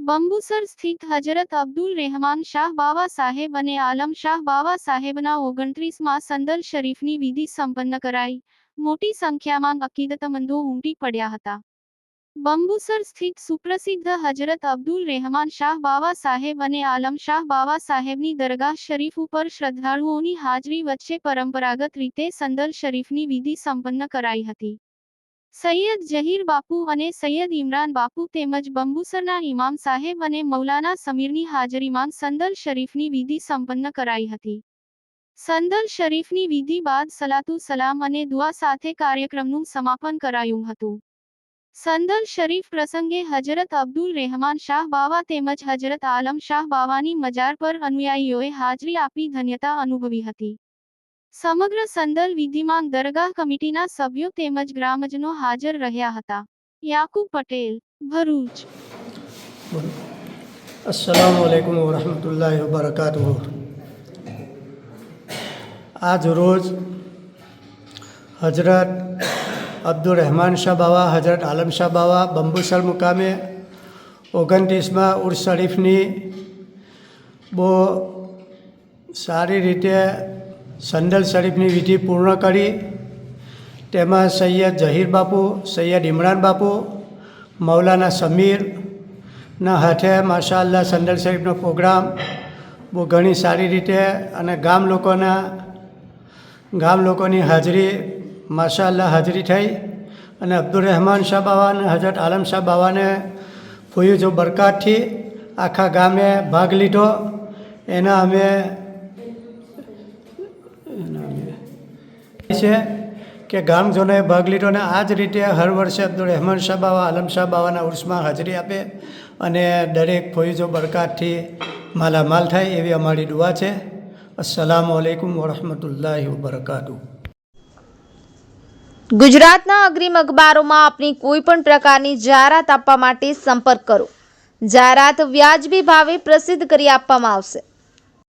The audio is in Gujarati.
બંબુસર સ્થિત હજરત અબ્દુલ રહેમાન શાહ બાવા સાહેબ અને આલમ શાહ બાવા સાહેબના ઓગણત્રીસમાં સંદલ શરીફની વિધિ સંપન્ન કરાઈ. મોટી સંખ્યામાં અકીદતમંદો ઉમટી પડ્યા હતા. બંબુસર સ્થિત સુપ્રસિદ્ધ હજરત અબ્દુલ રહેમાન શાહ બાવા સાહેબ અને આલમ શાહ બાવા સાહેબની દરગાહ શરીફ ઉપર શ્રદ્ધાળુઓની હાજરી વચ્ચે પરંપરાગત રીતે સંદલ શરીફની વિધિ સંપન્ન કરાઈ હતી. સૈયદ જહીર બાપુ અને સૈયદ ઇમરાન બાપુ તેમજ બંબુસરના ઇમામ સાહેબ અને મૌલાના સમીરની હાજરીમાં સંદલ શરીફની વિધિ સંપન્ન કરાઈ હતી. સંદલ શરીફની વિધિ બાદ સલાતુ સલામ અને દુઆ સાથે કાર્યક્રમનું સમાપન કરાયું હતું. સંદલ શરીફ પ્રસંગે હજરત અબ્દુલ રહેમાન શાહ બાવા તેમજ હજરત આલમ શાહ બાવાની મજાર પર અનુયાયીઓએ હાજરી આપી ધન્યતા અનુભવી હતી. સમગ્ર સંદલ વિધિમાં દરગાહ કમિટીના સભ્યો તેમજ ગ્રામજનો હાજર રહ્યા હતા. યાકુબ પટેલ, ભરૂચ. અસલામુઅલૈકુમ વરહમતુલ્લાહ વબરકાતુહ. આજ રોજ હજરત અબ્દુલ રહેમાન શાહ બાવા હજરત આલમ શાહ બાવા બંબુસર મુકામે ઓગણત્રીસમાં ઉર્સ શરીફની બહુ સારી રીતે સંદલ શરીફની વિધિ પૂર્ણ કરી. તેમાં સૈયદ જહીર બાપુ, સૈયદ ઇમરાન બાપુ, મૌલાના સમીરના હાથે માશાલ્લાહ સંદલ શરીફનો પ્રોગ્રામ, બહુ ઘણી સારી રીતે અને ગામ લોકોના, ગામ લોકોની હાજરી માશાલ્લાહ હાજરી થઈ અને અબ્દુલ રહેમાન શાહ બાવા હજરત આલમ શાહ બાવાને ફૂયું જો બરકાતથી આખા ગામે ભાગ લીધો. એના અમે એના અમે છે કે ગામજનોએ ભાગ લીધો અને આ જ રીતે હર વર્ષે અબ્દુલ રહેમાન શાહ બાવા, આલમ શાહ બાવાના ઉર્સમાં હાજરી આપે અને દરેક ફોઈજો બરકાતથી માલામાલ થાય એવી અમારી દુઆ છે. અસલામ આલેકુમ વરહમતુલ્લાહ વબરકાતુ ગુજરાતના અગ્રીમ અખબારોમાં આપની કોઈ પણ પ્રકારની જાહેરાત આપવા માટે સંપર્ક કરો. જાહેરાત વ્યાજબી ભાવે પ્રસિદ્ધ કરી આપવામાં આવશે.